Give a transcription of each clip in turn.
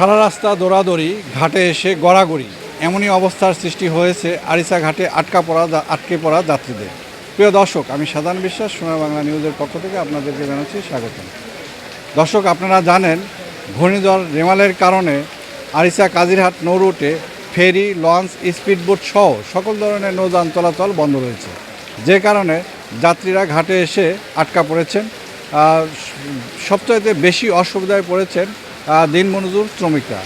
সারা রাস্তা দৌড়াদৌড়ি, ঘাটে এসে গড়াগড়ি। এমনই অবস্থার সৃষ্টি হয়েছে আরিসা ঘাটে আটকা পড়া আটকে পড়া যাত্রীদের। প্রিয় দর্শক, আমি সাধারণ বিশ্বাস, সোনার বাংলা নিউজের পক্ষ থেকে আপনাদেরকে জানাচ্ছি স্বাগত দর্শক, আপনারা জানেন, ঘূর্ণিঝড় রেমালের কারণে আরিসা কাজিরহাট নৌরুটে ফেরি, লঞ্চ, স্পিডবোট সহ সকল ধরনের নৌযান চলাচল বন্ধ রয়েছে। যে কারণে যাত্রীরা ঘাটে এসে আটকা পড়েছেন। সবচাইতে বেশি অসুবিধায় পড়েছেন আহ, দিনমজুর শ্রমিকরা।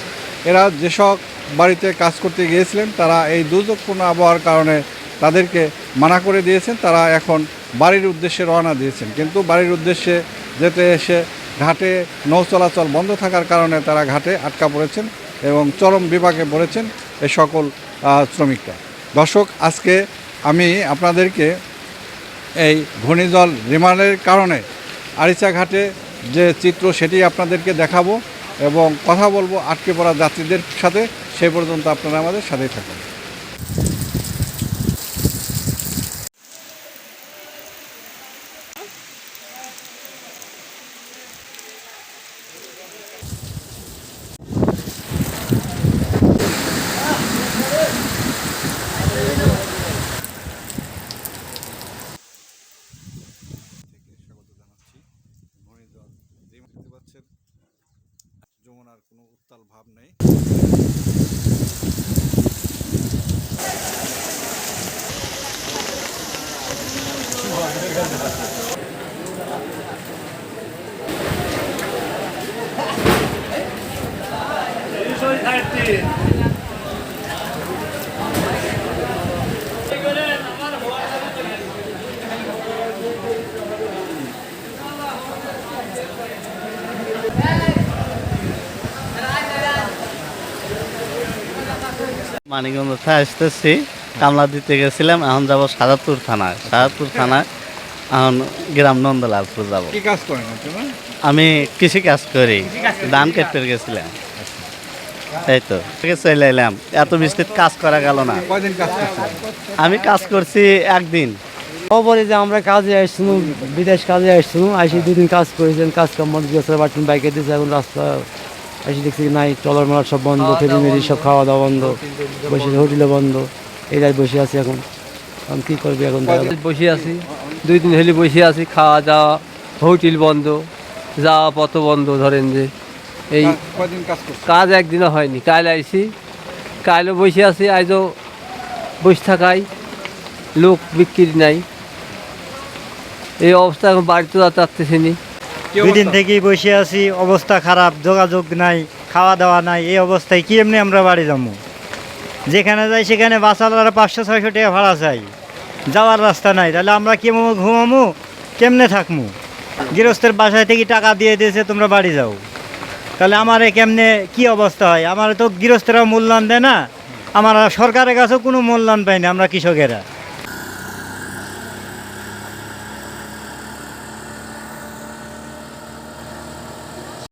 এরা যেসব বাড়িতে কাজ করতে গিয়েছিলেন তারা এই দুর্যোগপূর্ণ আবহাওয়ার কারণে তাদেরকে মানা করে দিয়েছেন তারা এখন বাড়ির উদ্দেশ্যে রওনা দিয়েছেন। কিন্তু বাড়ির উদ্দেশ্যে যেতে এসে ঘাটে নৌ চলাচল বন্ধ থাকার কারণে তারা ঘাটে আটকা পড়েছেন এবং চরম বিপাকে পড়েছেন এ সকল শ্রমিকরা। দর্শক আজকে আমি আপনাদেরকে এই ঘূর্ণিজল রিমান্ডের কারণে আরিচা ঘাটে যে চিত্র সেটি আপনাদেরকে দেখাবো। এবং কথা বলব আটকে পড়া যাত্রীদের সাথে সেই পর্যন্ত আপনারা আমাদের সাথেই থাকুন স্বাগত জানাচ্ছি ঘূর্ণিঝড় দেখতে পাচ্ছেন যমুনার কোনো উত্তাল ভাব নেই। মানিকগঞ্জ থেকে আসতেছি। কামলা দিতে গেছিলাম এখন যাব সাজাদপুর থানায়। সাজাদপুর থানায় এখন গ্রাম নন্দলালপুর যাব। কি কাজ করেন আমি কৃষি কাজ করি ধান কাটতে গেছিলাম। এই তো থেকে চলে এলাম। এত বৃষ্টির কাজ করা গেল না। কয়দিন কাজ করছেন? আমি কাজ করছি একদিন। খবরে যে আমরা কাজে আসছিলাম বিদেশ কাজে আসছিলাম আসি দুদিন কাজ করেছেন কাজ কাম গেছে বাটন বাইকে দিয়েছে এখন রাস্তা আসি দেখছি নাই টলার মালার সব বন্ধ ফেরি মেরি সব খাওয়া দাওয়া বন্ধ। বসে হোটেলে বন্ধ এরাই বসে আছি এখন। এখন কী করবি এখন বসে আছি? দুই দিন হলে বসে আছি খাওয়া দাওয়া হোটেল বন্ধ যাওয়া পথ বন্ধ ধরেন যে। এই কাজ কাজ একদিনও হয়নি কাল আইছি কালও বসে আছি আজও বসে থাকাই লোক বিক্রি নাই। এই অবস্থা এখন বাড়িতে যেতে পারতেছি নি কি দুই দিন অবস্থা? থেকেই বসে আছি অবস্থা খারাপ যোগাযোগ নাই খাওয়া দাওয়া নাই এই অবস্থায় কি এমনি আমরা বাড়ি যাব? যেখানে যাই সেখানে বাসালারা পাঁচশো ছয়শো টাকা ভাড়া চাই। যাওয়ার রাস্তা নাই তাহলে আমরা কেমন ঘুমামু? কেমনে থাকমু? গৃহস্থের বাসায় থেকে টাকা দিয়ে দিয়েছে তোমরা বাড়ি যাও। তাহলে আমার কেমনে কি অবস্থা হয়? আমার তো গৃহস্থরা মূল্যায়ন দেয় না আমার সরকারের কাছেও কোনো মূল্যায়ন পাই না আমরা কৃষকেরা।